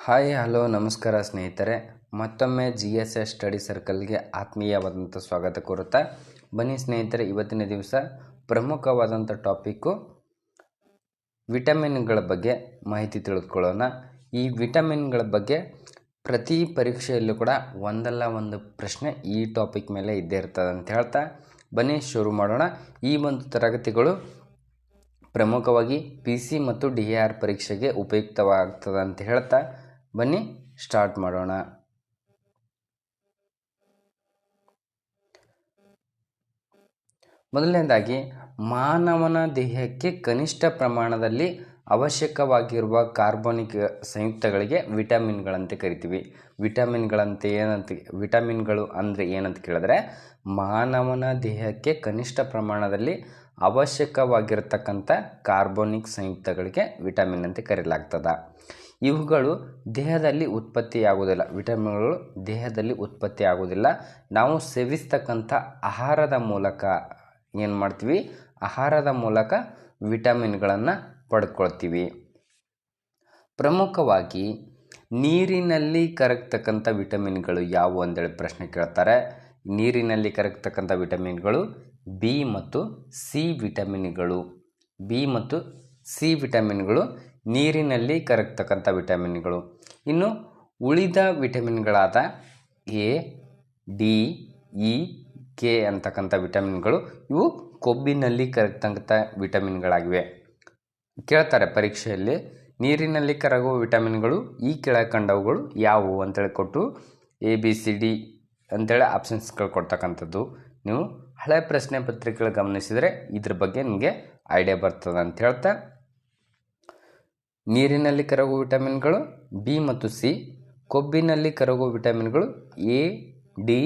Hi, hello, ನಮಸ್ಕಾರ ಸ್ನೇಹಿತರೆ. ಮತ್ತೊಮ್ಮೆ ಜಿ ಎಸ್ ಎಸ್ ಸ್ಟಡಿ ಸರ್ಕಲ್ಗೆ ಆತ್ಮೀಯವಾದಂಥ ಸ್ವಾಗತ ಕೋರುತ್ತಾ, ಬನ್ನಿ ಸ್ನೇಹಿತರೆ, ಇವತ್ತಿನ ದಿವಸ ಪ್ರಮುಖವಾದಂಥ ಟಾಪಿಕ್ಕು ವಿಟಮಿನ್ಗಳ ಬಗ್ಗೆ ಮಾಹಿತಿ ತಿಳಿದುಕೊಳ್ಳೋಣ ಈ ವಿಟಮಿನ್ಗಳ ಬಗ್ಗೆ ಪ್ರತಿ ಪರೀಕ್ಷೆಯಲ್ಲೂ ಕೂಡ ಒಂದಲ್ಲ ಒಂದು ಪ್ರಶ್ನೆ ಈ ಟಾಪಿಕ್ ಮೇಲೆ ಇದ್ದೇ ಇರ್ತದೆ ಅಂತ ಹೇಳ್ತಾ, ಬನ್ನಿ ಶುರು ಮಾಡೋಣ. ಈ ಒಂದು ತರಗತಿಗಳು ಪ್ರಮುಖವಾಗಿ ಪಿ ಸಿ ಮತ್ತು ಡಿ ಎ ಆರ್ ಪರೀಕ್ಷೆಗೆ ಉಪಯುಕ್ತವಾಗ್ತದೆ ಅಂತ ಹೇಳ್ತಾ ಬನ್ನಿ ಸ್ಟಾರ್ಟ್ ಮಾಡೋಣ. ಮೊದಲನೇದಾಗಿ, ಮಾನವನ ದೇಹಕ್ಕೆ ಕನಿಷ್ಠ ಪ್ರಮಾಣದಲ್ಲಿ ಅವಶ್ಯಕವಾಗಿರುವ ಕಾರ್ಬೋನಿಕ್ ಸಂಯುಕ್ತಗಳಿಗೆ ವಿಟಮಿನ್ಗಳಂತೆ ಕರಿತೀವಿ. ವಿಟಮಿನ್ಗಳಂತೆ ಏನಂತ, ವಿಟಮಿನ್ಗಳು ಅಂದರೆ ಏನಂತ ಕೇಳಿದ್ರೆ, ಮಾನವನ ದೇಹಕ್ಕೆ ಕನಿಷ್ಠ ಪ್ರಮಾಣದಲ್ಲಿ ಅವಶ್ಯಕವಾಗಿರತಕ್ಕಂಥ ಕಾರ್ಬೋನಿಕ್ ಸಂಯುಕ್ತಗಳಿಗೆ ವಿಟಮಿನ್ ಅಂತ ಕರೆಯಲಾಗ್ತದೆ ಇವುಗಳು ದೇಹದಲ್ಲಿ ಉತ್ಪತ್ತಿಯಾಗುವುದಿಲ್ಲ. ವಿಟಮಿನ್ಗಳು ದೇಹದಲ್ಲಿ ಉತ್ಪತ್ತಿ ಆಗುವುದಿಲ್ಲ ನಾವು ಸೇವಿಸ್ತಕ್ಕಂಥ ಆಹಾರದ ಮೂಲಕ ಏನು ಮಾಡ್ತೀವಿ? ಆಹಾರದ ಮೂಲಕ ವಿಟಮಿನ್ಗಳನ್ನು ಪಡ್ಕೊಳ್ತೀವಿ. ಪ್ರಮುಖವಾಗಿ ನೀರಿನಲ್ಲಿ ಕರಗ್ತಕ್ಕಂಥ ವಿಟಮಿನ್ಗಳು ಯಾವುವು ಅಂತೇಳಿ ಪ್ರಶ್ನೆ ಕೇಳ್ತಾರೆ. ನೀರಿನಲ್ಲಿ ಕರಗ್ತಕ್ಕಂಥ ವಿಟಮಿನ್ಗಳು ಬಿ ಮತ್ತು ಸಿ ವಿಟಮಿನ್ಗಳು. ಬಿ ಮತ್ತು ಸಿ ವಿಟಮಿನ್ಗಳು ನೀರಿನಲ್ಲಿ ಕರಗ್ತಕ್ಕಂಥ ವಿಟಮಿನ್ಗಳು. ಇನ್ನು ಉಳಿದ ವಿಟಮಿನ್ಗಳಾದ ಎ, ಡಿ, ಇ, ಕೆ ಅಂತಕ್ಕಂಥ ವಿಟಮಿನ್ಗಳು, ಇವು ಕೊಬ್ಬಿನಲ್ಲಿ ಕರಗ್ತಕ್ಕಂಥ ವಿಟಮಿನ್ಗಳಾಗಿವೆ. ಕೇಳ್ತಾರೆ ಪರೀಕ್ಷೆಯಲ್ಲಿ, ನೀರಿನಲ್ಲಿ ಕರಗುವ ವಿಟಮಿನ್ಗಳು ಈ ಕೆಳಕಂಡವುಗಳು ಯಾವುವು ಅಂತೇಳಿ ಕೊಟ್ಟು ಎ, ಬಿ, ಸಿ, ಡಿ ಅಂತೇಳಿ ಆಪ್ಷನ್ಸ್ಗಳು ಕೊಡ್ತಕ್ಕಂಥದ್ದು. ನೀವು ಹಳೆ ಪ್ರಶ್ನೆ ಪತ್ರಿಕೆಗಳು ಗಮನಿಸಿದರೆ ಇದ್ರ ಬಗ್ಗೆ ನಿಮಗೆ ಐಡಿಯಾ ಬರ್ತದೆ ಅಂತ ಹೇಳ್ತಾ ನೀರಿನಲ್ಲಿ ಕರಗುವ ವಿಟಮಿನ್ಗಳು ಬಿ ಮತ್ತು ಸಿ, ಕೊಬ್ಬಿನಲ್ಲಿ ಕರಗುವ ವಿಟಮಿನ್ಗಳು ಎ, ಡಿ,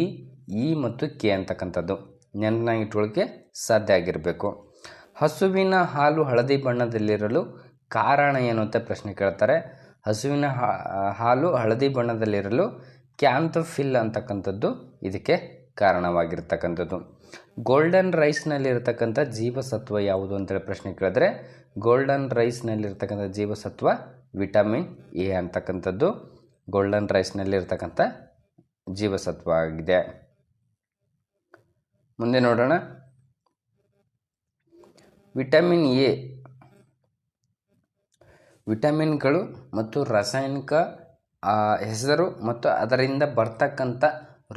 ಇ ಮತ್ತು ಕೆ ಅಂತಕ್ಕಂಥದ್ದು. ನೆನಪಿನಾಗಿಟ್ಕೊಳ್ಳೋಕ್ಕೆ ಸಾಧ್ಯ ಆಗಿರಬೇಕು. ಹಸುವಿನ ಹಾಲು ಹಳದಿ ಬಣ್ಣದಲ್ಲಿರಲು ಕಾರಣ ಏನು ಅಂತ ಪ್ರಶ್ನೆ ಕೇಳ್ತಾರೆ. ಹಸುವಿನ ಹಾಲು ಹಳದಿ ಬಣ್ಣದಲ್ಲಿರಲು ಕ್ಯಾಂಥೋಫಿಲ್ ಅಂತಕ್ಕಂಥದ್ದು ಇದಕ್ಕೆ ಕಾರಣವಾಗಿರ್ತಕ್ಕಂಥದ್ದು. ಗೋಲ್ಡನ್ ರೈಸ್ನಲ್ಲಿರ್ತಕ್ಕಂಥ ಜೀವಸತ್ವ ಯಾವುದು ಅಂತೇಳಿ ಪ್ರಶ್ನೆ ಕೇಳಿದ್ರೆ ಗೋಲ್ಡನ್ ರೈಸ್ನಲ್ಲಿರ್ತಕ್ಕಂಥ ಜೀವಸತ್ವ ವಿಟಮಿನ್ ಎ ಅಂತಕ್ಕಂಥದ್ದು. ಗೋಲ್ಡನ್ ರೈಸ್ನಲ್ಲಿರ್ತಕ್ಕಂಥ ಜೀವಸತ್ವ ಆಗಿದೆ. ಮುಂದೆ ನೋಡೋಣ. ವಿಟಮಿನ್ ಎ ವಿಟಮಿನ್ಗಳು ಮತ್ತು ರಾಸಾಯನಿಕ ಹೆಸರು ಮತ್ತು ಅದರಿಂದ ಬರ್ತಕ್ಕಂಥ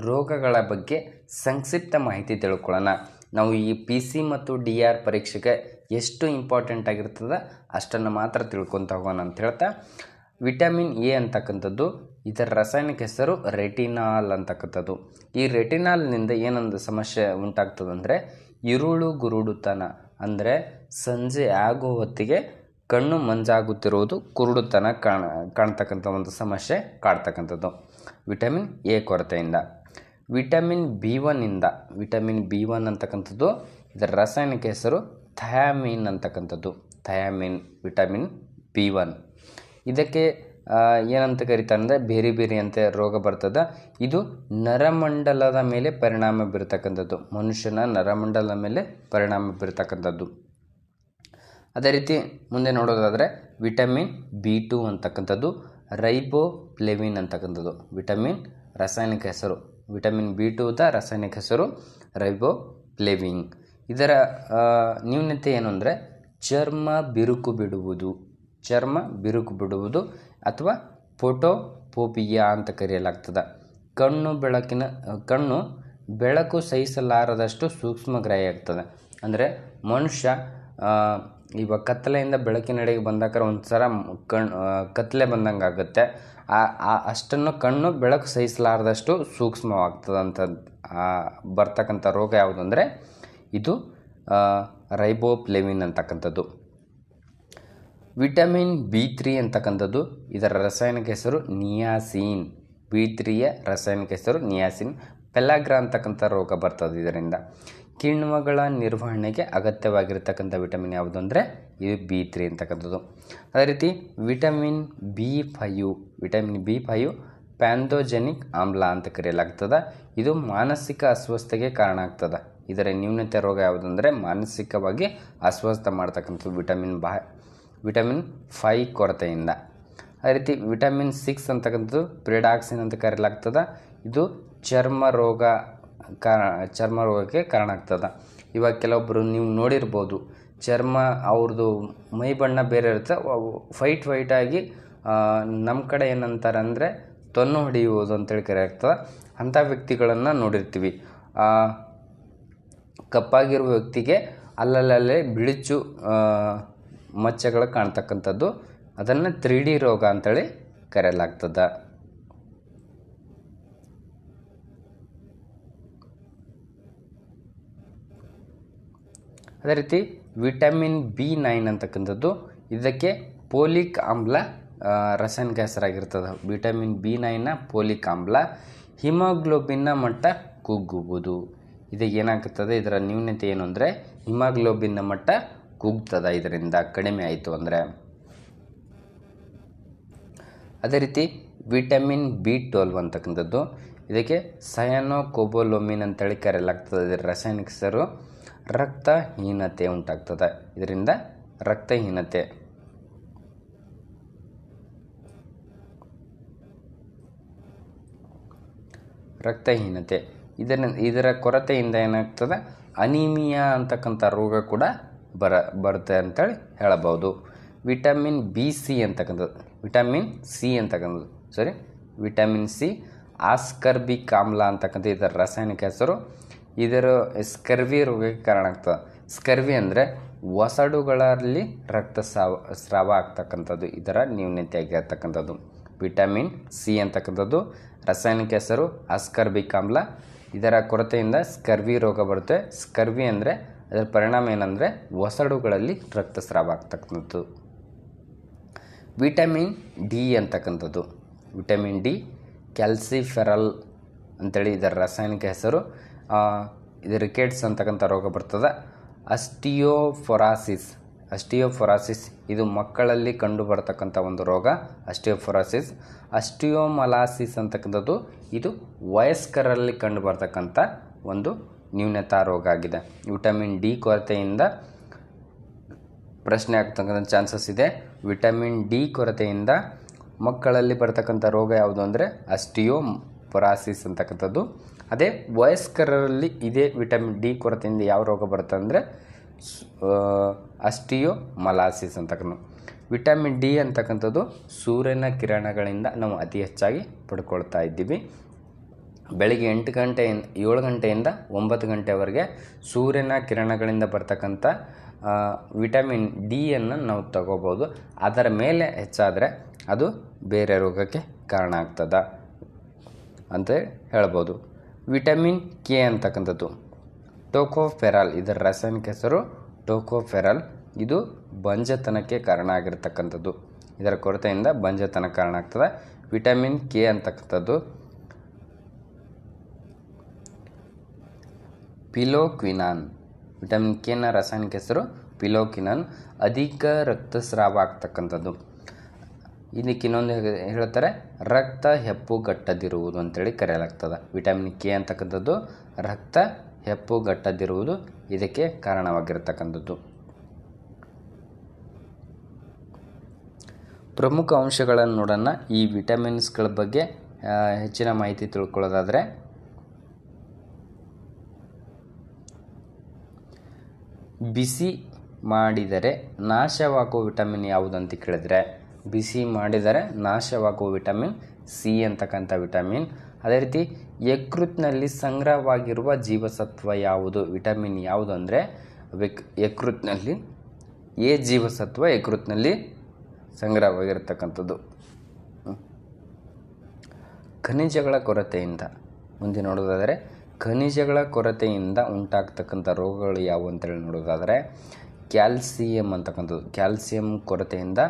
ರೋಗಗಳ ಬಗ್ಗೆ ಸಂಕ್ಷಿಪ್ತ ಮಾಹಿತಿ ತಿಳ್ಕೊಳ್ಳೋಣ. ನಾವು ಈ ಪಿ ಸಿ ಮತ್ತು ಡಿ ಆರ್ ಪರೀಕ್ಷೆಗೆ ಎಷ್ಟು ಇಂಪಾರ್ಟೆಂಟ್ ಆಗಿರ್ತದೆ ಅಷ್ಟನ್ನು ಮಾತ್ರ ತಿಳ್ಕೊತ ಹೋಗೋಣ ಅಂತ ಹೇಳ್ತಾ. ವಿಟಮಿನ್ ಎ ಅಂತಕ್ಕಂಥದ್ದು, ಇದರ ರಾಸಾಯನಿಕ ಹೆಸರು ರೆಟಿನಾಲ್ ಅಂತಕ್ಕಂಥದ್ದು. ಈ ರೆಟಿನಾಲ್ನಿಂದ ಏನೊಂದು ಸಮಸ್ಯೆ ಉಂಟಾಗ್ತದಂದರೆ ಇರುಳು ಗುರುಡುತನ ಅಂದರೆ ಸಂಜೆ ಆಗೋ ಹೊತ್ತಿಗೆ ಕಣ್ಣು ಮಂಜಾಗುತ್ತಿರುವುದು ಕುರುಡುತನ ಕಾಣ, ಕಾಣ್ತಕ್ಕಂಥ ಒಂದು ಸಮಸ್ಯೆ ಕಾಡ್ತಕ್ಕಂಥದ್ದು ವಿಟಮಿನ್ ಎ ಕೊರತೆಯಿಂದ. ವಿಟಮಿನ್ ಬಿ ಒನ್ನಿಂದ ವಿಟಮಿನ್ ಬಿ ಒನ್ ಅಂತಕ್ಕಂಥದ್ದು ಇದರ ರಾಸಾಯನಿಕ ಹೆಸರು ಥಯಾಮಿನ್ ಅಂತಕ್ಕಂಥದ್ದು. Thiamine, vitamin B one. ಇದಕ್ಕೆ ಏನಂತ ಕರೀತಾರೆ ಅಂದರೆ ಬೇರೆ ಬೇರೆ ಅಂತ ರೋಗ ಬರ್ತದೆ. ಇದು ನರಮಂಡಲದ ಮೇಲೆ ಪರಿಣಾಮ ಬೀರ್ತಕ್ಕಂಥದ್ದು. ಮನುಷ್ಯನ ನರಮಂಡಲದ ಮೇಲೆ ಪರಿಣಾಮ ಬೀರ್ತಕ್ಕಂಥದ್ದು. ಅದೇ ರೀತಿ ಮುಂದೆ ನೋಡೋದಾದರೆ ವಿಟಮಿನ್ ಬಿ ಟು ಅಂತಕ್ಕಂಥದ್ದು, ರೈಬೋಪ್ಲೆವಿನ್ ಅಂತಕ್ಕಂಥದ್ದು. ವಿಟಮಿನ್ ರಾಸಾಯನಿಕ ಹೆಸರು. ವಿಟಮಿನ್ ಬಿ ಟುದ ರಾಸಾಯನಿಕ ಹೆಸರು ರೈಬೋ ಪ್ಲೇವಿಂಗ್ ಇದರ ನ್ಯೂನತೆ ಏನು ಅಂದರೆ ಚರ್ಮ ಬಿರುಕು ಬಿಡುವುದು. ಚರ್ಮ ಬಿರುಕು ಬಿಡುವುದು ಅಥವಾ ಫೋಟೋಪೋಪಿಯಾ ಅಂತ ಕರೆಯಲಾಗ್ತದೆ. ಕಣ್ಣು ಬೆಳಕಿನ, ಕಣ್ಣು ಬೆಳಕು ಸಹಿಸಲಾರದಷ್ಟು ಸೂಕ್ಷ್ಮಗ್ರಾಹಿ ಆಗ್ತದೆ. ಅಂದರೆ ಮನುಷ್ಯ ಇವಾಗ ಕತ್ತಲೆಯಿಂದ ಬೆಳಕಿನೆಡೆಗೆ ಬಂದಾಗ ಒಂದು ಕಣ್ಣು ಕತ್ತಲೆ ಬಂದಂಗೆ ಆಗುತ್ತೆ ಆ ಅಷ್ಟನ್ನು ಕಣ್ಣು ಬೆಳಕು ಸಹಿಸಲಾರದಷ್ಟು ಸೂಕ್ಷ್ಮವಾಗ್ತದಂಥ ಬರ್ತಕ್ಕಂಥ ರೋಗ ಯಾವುದು ಅಂದರೆ ಇದು ರೈಬೋಪ್ಲೆವಿನ್ ಅಂತಕ್ಕಂಥದ್ದು. ವಿಟಮಿನ್ ಬಿ ತ್ರೀ ಅಂತಕ್ಕಂಥದ್ದು. ಇದರ ರಾಸಾಯನಿಕ ಹೆಸರು ನಿಯಾಸಿನ್. ಬಿ ತ್ರೀಯ ರಾಸಾಯನಿಕ ಹೆಸರು ನಿಯಾಸಿನ್. ಪೆಲಾಗ್ರಾ ಅಂತಕ್ಕಂಥ ರೋಗ ಬರ್ತದೆ ಇದರಿಂದ. ಕಿಣ್ವಗಳ ನಿರ್ವಹಣೆಗೆ ಅಗತ್ಯವಾಗಿರ್ತಕ್ಕಂಥ ವಿಟಮಿನ್ ಯಾವುದು ಅಂದರೆ ಇದು ಬಿ ತ್ರೀ ಅಂತಕ್ಕಂಥದ್ದು. ಅದೇ ರೀತಿ vitamin B five vitamin B five pantothenic ಆಮ್ಲ ಅಂತ ಕರೆಯಲಾಗ್ತದೆ. ಇದು ಮಾನಸಿಕ ಅಸ್ವಸ್ಥತೆಗೆ ಕಾರಣ ಆಗ್ತದೆ. ಇದರ ನ್ಯೂನತೆ ರೋಗ ಯಾವುದಂದರೆ ಮಾನಸಿಕವಾಗಿ ಅಸ್ವಸ್ಥ ಮಾಡ್ತಕ್ಕಂಥದ್ದು ವಿಟಮಿನ್ ಬಾ, ವಿಟಮಿನ್ ಫೈ ಕೊರತೆಯಿಂದ. ಅದೇ ರೀತಿ ವಿಟಮಿನ್ ಸಿಕ್ಸ್ ಅಂತಕ್ಕಂಥದ್ದು ಪ್ರಿಡಾಕ್ಸಿನ್ ಅಂತ ಕರೆಯಲಾಗ್ತದೆ. ಇದು ಚರ್ಮ ರೋಗ ಕಾರಣ, ಚರ್ಮ ರೋಗಕ್ಕೆ ಕಾರಣ ಆಗ್ತದೆ. ಇವಾಗ ಕೆಲವೊಬ್ಬರು ನೀವು ನೋಡಿರ್ಬೋದು, ಚರ್ಮ ಅವ್ರದ್ದು ಮೈ ಬಣ್ಣ ಬೇರೆ ಇರುತ್ತೆ. ಫೈಟ್ ಫೈಟಾಗಿ ನಮ್ಮ ಕಡೆ ಏನಂತಾರೆ ಅಂದರೆ ತೊನ್ನು ಹೊಡೆಯುವುದು ಅಂತೇಳಿ ಕರೆಯಾಗ್ತದೆ ಅಂಥ ವ್ಯಕ್ತಿಗಳನ್ನು ನೋಡಿರ್ತೀವಿ. ಕಪ್ಪಾಗಿರುವ ವ್ಯಕ್ತಿಗೆ ಅಲ್ಲಲ್ಲೇ ಬಿಳಿಚು ಮಚ್ಚೆಗಳು ಕಾಣ್ತಕ್ಕಂಥದ್ದು. ಅದನ್ನು ತ್ರೀ ಡಿ ರೋಗ ಅಂತೇಳಿ ಕರೆಯಲಾಗ್ತದೆ. ಅದೇ ರೀತಿ ವಿಟಮಿನ್ ಬಿ ನೈನ್ ಅಂತಕ್ಕಂಥದ್ದು ಇದಕ್ಕೆ ಪೋಲಿಕ್ ಆಮ್ಲ ರಸಾಯನಿಕ ಹೆಸರಾಗಿರ್ತದೆ. ವಿಟಮಿನ್ ಬಿ ನೈನ್ನ ಪೋಲಿಕ್ ಆಮ್ಲ ಹಿಮೋಗ್ಲೋಬಿನ್ನ ಮಟ್ಟ ಕುಗ್ಗುವುದು. ಇದು ಏನಾಗ್ತದೆ? ಇದರ ನ್ಯೂನತೆ ಏನು ಅಂದರೆ ಹಿಮೋಗ್ಲೋಬಿನ್ನ ಮಟ್ಟ ಕುಗ್ತದ. ಇದರಿಂದ ಕಡಿಮೆ ಆಯಿತು ಅಂದರೆ ಅದೇ ರೀತಿ ವಿಟಮಿನ್ ಬಿ ಟ್ವೆಲ್ವ್ ಅಂತಕ್ಕಂಥದ್ದು ಇದಕ್ಕೆ ಸಯನೋ ಕೋಬೋಲೋಮಿನ್ ಅಂತೇಳಿ ಕರೆಯಲಾಗ್ತದೆ. ಇದರ ರಾಸಾಯನಿಕ ಹೆಸರು ರಕ್ತಹೀನತೆ ಉಂಟಾಗ್ತದೆ ಇದರಿಂದ ರಕ್ತಹೀನತೆ. ರಕ್ತಹೀನತೆ. ಇದರ ಇದರ ಕೊರತೆಯಿಂದ ಏನಾಗ್ತದೆ? ಅನಿಮಿಯಾ ಅಂತಕ್ಕಂಥ ರೋಗ ಕೂಡ ಬರ, ಬರುತ್ತೆ ಅಂತೇಳಿ ಹೇಳಬಹುದು. ವಿಟಮಿನ್ ಬಿ ಸಿ ಅಂತಕ್ಕಂಥದ್ದು. ವಿಟಮಿನ್ ಸಿ ಅಂತಕ್ಕಂಥದ್ದು. ಸಾರಿ? ವಿಟಮಿನ್ ಸಿ, ಆಸ್ಕರ್ಬಿಕ್ ಆಮ್ಲ ಅಂತಕ್ಕಂಥ ಇದರ ರಾಸಾಯನಿಕ ಹೆಸರು. ಇದರ ಸ್ಕರ್ವಿ ರೋಗಕ್ಕೆ ಕಾರಣ ಆಗ್ತದೆ. ಸ್ಕರ್ವಿ ಅಂದರೆ ಒಸಡುಗಳಲ್ಲಿ ರಕ್ತಸ್ರಾವ ಸ್ರಾವ ಆಗ್ತಕ್ಕಂಥದ್ದು. ಇದರ ನ್ಯೂನತೆ ವಿಟಮಿನ್ ಸಿ ಅಂತಕ್ಕಂಥದ್ದು. ರಾಸಾಯನಿಕ ಹೆಸರು ಅಸ್ಕರ್ಬಿಕ್ ಆಮ್ಲ. ಇದರ ಕೊರತೆಯಿಂದ ಸ್ಕರ್ವಿ ರೋಗ ಬರುತ್ತೆ. ಸ್ಕರ್ವಿ ಅಂದರೆ ಅದರ ಪರಿಣಾಮ ಏನಂದರೆ ಒಸಡುಗಳಲ್ಲಿ ರಕ್ತಸ್ರಾವ ಆಗ್ತಕ್ಕಂಥದ್ದು. ವಿಟಮಿನ್ ಡಿ ಅಂತಕ್ಕಂಥದ್ದು. ವಿಟಮಿನ್ ಡಿ, ಕ್ಯಾಲ್ಸಿಫೆರಲ್ ಅಂತೇಳಿ ಇದರ ರಾಸಾಯನಿಕ ಹೆಸರು. ಇದು ರಿಕೆಟ್ಸ್ ಅಂತಕ್ಕಂಥ ರೋಗ ಬರ್ತದೆ. ಅಸ್ಟಿಯೋಫೊರಾಸಿಸ್. ಅಸ್ಟಿಯೋಫೊರಾಸಿಸ್, ಇದು ಮಕ್ಕಳಲ್ಲಿ ಕಂಡು ಬರ್ತಕ್ಕಂಥ ಒಂದು ರೋಗ. ಅಸ್ಟಿಯೋಫೊರಾಸಿಸ್. ಅಸ್ಟಿಯೋಮಲಾಸಿಸ್ ಅಂತಕ್ಕಂಥದ್ದು, ಇದು ವಯಸ್ಕರಲ್ಲಿ ಕಂಡು ಬರ್ತಕ್ಕಂಥ ಒಂದು ನ್ಯೂನತಾ ರೋಗ ಆಗಿದೆ. ವಿಟಮಿನ್ ಡಿ ಕೊರತೆಯಿಂದ ಪ್ರಶ್ನೆ ಆಗ್ತಕ್ಕಂಥ ಚಾನ್ಸಸ್ ಇದೆ. ವಿಟಮಿನ್ ಡಿ ಕೊರತೆಯಿಂದ ಮಕ್ಕಳಲ್ಲಿ ಬರ್ತಕ್ಕಂಥ ರೋಗ ಯಾವುದು ಅಂದರೆ ಅಸ್ಟಿಯೋ ಪೊರಾಸಿಸ್ ಅಂತಕ್ಕಂಥದ್ದು. ಅದೇ ವಯಸ್ಕರಲ್ಲಿ ಇದೇ ವಿಟಮಿನ್ ಡಿ ಕೊರತೆಯಿಂದ ಯಾವ ರೋಗ ಬರುತ್ತೆ ಅಂದರೆ ಅಸ್ಟಿಯೋ ಮಲಾಸಿಸ್ ಅಂತಕ್ಕಂಥ ವಿಟಮಿನ್ ಡಿ ಅಂತಕ್ಕಂಥದ್ದು ಸೂರ್ಯನ ಕಿರಣಗಳಿಂದ ನಾವು ಅತಿ ಹೆಚ್ಚಾಗಿ ಪಡ್ಕೊಳ್ತಾ ಇದ್ದೀವಿ. ಬೆಳಿಗ್ಗೆ ಎಂಟು ಗಂಟೆಯಿಂದ ಏಳು ಗಂಟೆಯಿಂದ ಒಂಬತ್ತು ಗಂಟೆವರೆಗೆ ಸೂರ್ಯನ ಕಿರಣಗಳಿಂದ ಬರ್ತಕ್ಕಂಥ ವಿಟಮಿನ್ ಡಿಯನ್ನು ನಾವು ತಗೋಬೋದು. ಅದರ ಮೇಲೆ ಹೆಚ್ಚಾದರೆ ಅದು ಬೇರೆ ರೋಗಕ್ಕೆ ಕಾರಣ ಆಗ್ತದ ಅಂತ ಹೇಳ್ಬೋದು. ವಿಟಮಿನ್ ಕೆ ಅಂತಕ್ಕಂಥದ್ದು. ಟೋಕೋಫೆರಾಲ್, ಇದರ ರಾಸಾಯನಿಕ ಹೆಸರು ಟೋಕೋಫೆರಾಲ್. ಇದು ಬಂಜತನಕ್ಕೆ ಕಾರಣ ಆಗಿರತಕ್ಕಂಥದ್ದು. ಇದರ ಕೊರತೆಯಿಂದ ಬಂಜತನ ಕಾರಣ ಆಗ್ತದೆ. ವಿಟಮಿನ್ ಕೆ ಅಂತಕ್ಕಂಥದ್ದು. ಪಿಲೋಕ್ವಿನಾನ್. ವಿಟಮಿನ್ ಕೆನ ರಾಸಾಯನಿಕ ಹೆಸರು ಪಿಲೋಕ್ವಿನಾನ್. ಅಧಿಕ ರಕ್ತಸ್ರಾವ ಆಗ್ತಕ್ಕಂಥದ್ದು. ಇದಕ್ಕೆ ಇನ್ನೊಂದು ಹೇಳ್ತಾರೆ ರಕ್ತ ಹೆಪ್ಪುಗಟ್ಟದಿರುವುದು ಅಂತೇಳಿ ಕರೆಯಲಾಗ್ತದೆ. ವಿಟಮಿನ್ ಕೆ ಅಂತಕ್ಕಂಥದ್ದು ರಕ್ತ ಹೆಪ್ಪುಗಟ್ಟದಿರುವುದು ಇದಕ್ಕೆ ಕಾರಣವಾಗಿರತಕ್ಕಂಥದ್ದು. ಪ್ರಮುಖ ಅಂಶಗಳನ್ನು ನೋಡೋಣ. ಈ ವಿಟಮಿನ್ಸ್ಗಳ ಬಗ್ಗೆ ಹೆಚ್ಚಿನ ಮಾಹಿತಿ ತಿಳ್ಕೊಳ್ಳೋದಾದರೆ, ಬಿಸಿ ಮಾಡಿದರೆ ನಾಶವಾಗುವ ವಿಟಮಿನ್ ಯಾವುದಂತ ಕೇಳಿದರೆ ಬಿಸಿ ಮಾಡಿದರೆ ನಾಶವಾಗುವ ವಿಟಮಿನ್ ಸಿ ಅಂತಕ್ಕಂಥ ವಿಟಮಿನ್. ಅದೇ ರೀತಿ ಯಕೃತ್ನಲ್ಲಿ ಸಂಗ್ರಹವಾಗಿರುವ ಜೀವಸತ್ವ ಯಾವುದು? ವಿಟಮಿನ್ ಯಾವುದು ಅಂದರೆ ಯಕೃತ್ನಲ್ಲಿ, ಎ ಜೀವಸತ್ವ ಯಕೃತ್ನಲ್ಲಿ ಸಂಗ್ರಹವಾಗಿರತಕ್ಕಂಥದ್ದು. ಖನಿಜಗಳ ಕೊರತೆಯಿಂದ, ಮುಂದೆ ನೋಡೋದಾದರೆ ಖನಿಜಗಳ ಕೊರತೆಯಿಂದ ಉಂಟಾಗ್ತಕ್ಕಂಥ ರೋಗಗಳು ಯಾವುವು ಅಂತೇಳಿ ನೋಡೋದಾದರೆ, ಕ್ಯಾಲ್ಸಿಯಂ ಅಂತಕ್ಕಂಥದ್ದು. ಕ್ಯಾಲ್ಸಿಯಂ ಕೊರತೆಯಿಂದ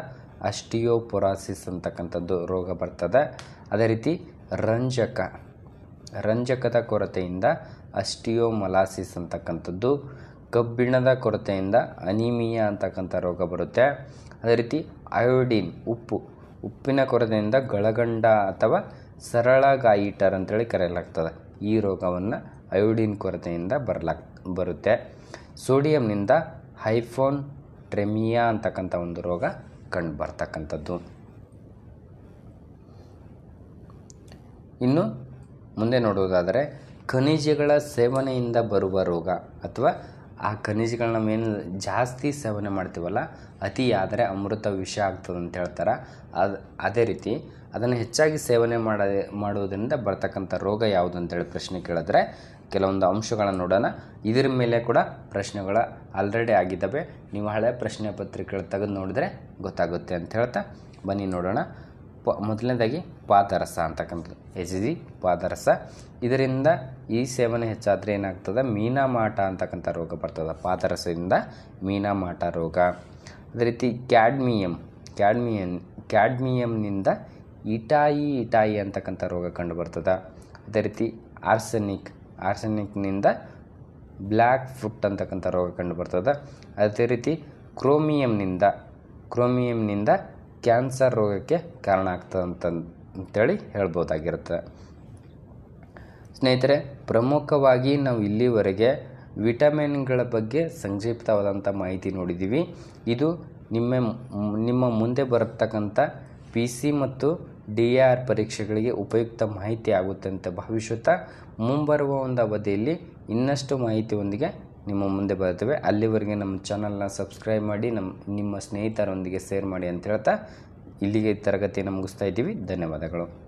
ಅಸ್ಟಿಯೋಪೊರಾಸಿಸ್ ಅಂತಕ್ಕಂಥದ್ದು ರೋಗ ಬರ್ತದೆ. ಅದೇ ರೀತಿ ರಂಜಕ, ರಂಜಕದ ಕೊರತೆಯಿಂದ ಅಸ್ಟಿಯೋಮಲಾಸಿಸ್ ಅಂತಕ್ಕಂಥದ್ದು, ಕಬ್ಬಿಣದ ಕೊರತೆಯಿಂದ ಅನಿಮಿಯಾ ಅಂತಕ್ಕಂಥ ರೋಗ ಬರುತ್ತೆ. ಅದೇ ರೀತಿ ಅಯೋಡಿನ್, ಉಪ್ಪು, ಉಪ್ಪಿನ ಕೊರತೆಯಿಂದ ಗಳಗಂಡ ಅಥವಾ ಸರಳ ಗಾಯಿಟರ್ ಅಂತೇಳಿ ಕರೆಯಲಾಗ್ತದೆ. ಈ ರೋಗವನ್ನು ಅಯೋಡಿನ್ ಕೊರತೆಯಿಂದ ಬರಲಾಗ್, ಬರುತ್ತೆ. ಸೋಡಿಯಂನಿಂದ ಹೈಫೋನ್ ಟ್ರೆಮಿಯಾ ಅಂತಕ್ಕಂಥ ಒಂದು ರೋಗ ಕಂಡು ಬರ್ತಕ್ಕಂಥದ್ದು. ಇನ್ನು ಮುಂದೆ ನೋಡುವುದಾದರೆ ಖನಿಜಗಳ ಸೇವನೆಯಿಂದ ಬರುವ ರೋಗ ಅಥವಾ ಆ ಖನಿಜಗಳನ್ನ ಏನು ಜಾಸ್ತಿ ಸೇವನೆ ಮಾಡ್ತೀವಲ್ಲ ಅತಿ ಆದರೆ ಅಮೃತ ವಿಷ ಆಗ್ತದೆ ಅಂತ ಹೇಳ್ತಾರೆ. ಅದು, ಅದೇ ರೀತಿ ಅದನ್ನು ಹೆಚ್ಚಾಗಿ ಸೇವನೆ ಮಾಡ, ಮಾಡುವುದರಿಂದ ಬರ್ತಕ್ಕಂಥ ರೋಗ ಯಾವುದು ಅಂತೇಳಿ ಪ್ರಶ್ನೆ ಕೇಳಿದ್ರೆ ಕೆಲವೊಂದು ಅಂಶಗಳನ್ನು ನೋಡೋಣ. ಇದರ ಮೇಲೆ ಕೂಡ ಪ್ರಶ್ನೆಗಳ ಆಲ್ರೆಡಿ ಆಗಿದ್ದಾವೆ. ನೀವು ಹಳೆ ಪ್ರಶ್ನೆ ಪತ್ರಿಕೆಗಳು ತೆಗೆದು ನೋಡಿದ್ರೆ ಗೊತ್ತಾಗುತ್ತೆ ಅಂತ ಹೇಳ್ತಾ ಬನ್ನಿ ನೋಡೋಣ. ಪ, ಮೊದಲನೇದಾಗಿ ಪಾದರಸ ಅಂತಕ್ಕಂಥದ್ದು. ಎಚ್ ಜಿ ಪಾದರಸ. ಇದರಿಂದ ಈ ಸೇವನೆ ಹೆಚ್ಚಾದರೆ ಏನಾಗ್ತದೆ? ಮೀನಾಮಾಟ ಅಂತಕ್ಕಂಥ ರೋಗ ಬರ್ತದೆ. ಪಾದರಸದಿಂದ ಮೀನಾಮಾಟ ರೋಗ. ಅದೇ ರೀತಿ ಕ್ಯಾಡ್ಮಿಯಂ. ಕ್ಯಾಡ್ಮಿಯನ್, ಕ್ಯಾಡ್ಮಿಯಂನಿಂದ ಇಟಾಯಿ ಇಟಾಯಿ ಅಂತಕ್ಕಂಥ ರೋಗ ಕಂಡು ಬರ್ತದೆ ಅದೇ ರೀತಿ ಆರ್ಸೆನಿಕ್. ಆರ್ಸೆನಿಕ್ನಿಂದ ಬ್ಲ್ಯಾಕ್ ಫುಟ್ ಅಂತಕ್ಕಂಥ ರೋಗ ಕಂಡು ಬರ್ತದೆ ಅದೇ ರೀತಿ ಕ್ರೋಮಿಯಂನಿಂದ ಕ್ರೋಮಿಯಂನಿಂದ ಕ್ಯಾನ್ಸರ್ ರೋಗಕ್ಕೆ ಕಾರಣ ಆಗ್ತದೆ ಅಂತ ಅಂತೇಳಿ ಹೇಳ್ಬೋದಾಗಿರುತ್ತೆ. ಸ್ನೇಹಿತರೆ, ಪ್ರಮುಖವಾಗಿ ನಾವು ಇಲ್ಲಿವರೆಗೆ ವಿಟಮಿನ್ಗಳ ಬಗ್ಗೆ ಸಂಕ್ಷಿಪ್ತವಾದಂಥ ಮಾಹಿತಿ ನೋಡಿದ್ದೀವಿ. ಇದು ನಿಮ್ಮ ನಿಮ್ಮ ಮುಂದೆ ಬರತಕ್ಕಂಥ ಪಿ ಸಿ ಮತ್ತು ಡಿ ಆರ್ ಪರೀಕ್ಷೆಗಳಿಗೆ ಉಪಯುಕ್ತ ಮಾಹಿತಿ ಆಗುತ್ತೆ ಅಂತ ಭಾವಿಸುತ್ತಾ ಮುಂಬರುವ ಒಂದು ಅವಧಿಯಲ್ಲಿ ಇನ್ನಷ್ಟು ಮಾಹಿತಿಯೊಂದಿಗೆ ನಿಮ್ಮ ಮುಂದೆ ಬರುತ್ತವೆ. ಅಲ್ಲಿವರೆಗೆ ನಮ್ಮ ಚಾನಲ್ನ ಸಬ್ಸ್ಕ್ರೈಬ್ ಮಾಡಿ ನಮ್ಮ ನಿಮ್ಮ ಸ್ನೇಹಿತರೊಂದಿಗೆ ಶೇರ್ ಮಾಡಿ ಅಂತ ಹೇಳ್ತಾ ಇಲ್ಲಿಗೆ ತರಗತಿಯನ್ನು ಮುಗಿಸ್ತಾ ಇದ್ದೀವಿ. ಧನ್ಯವಾದಗಳು.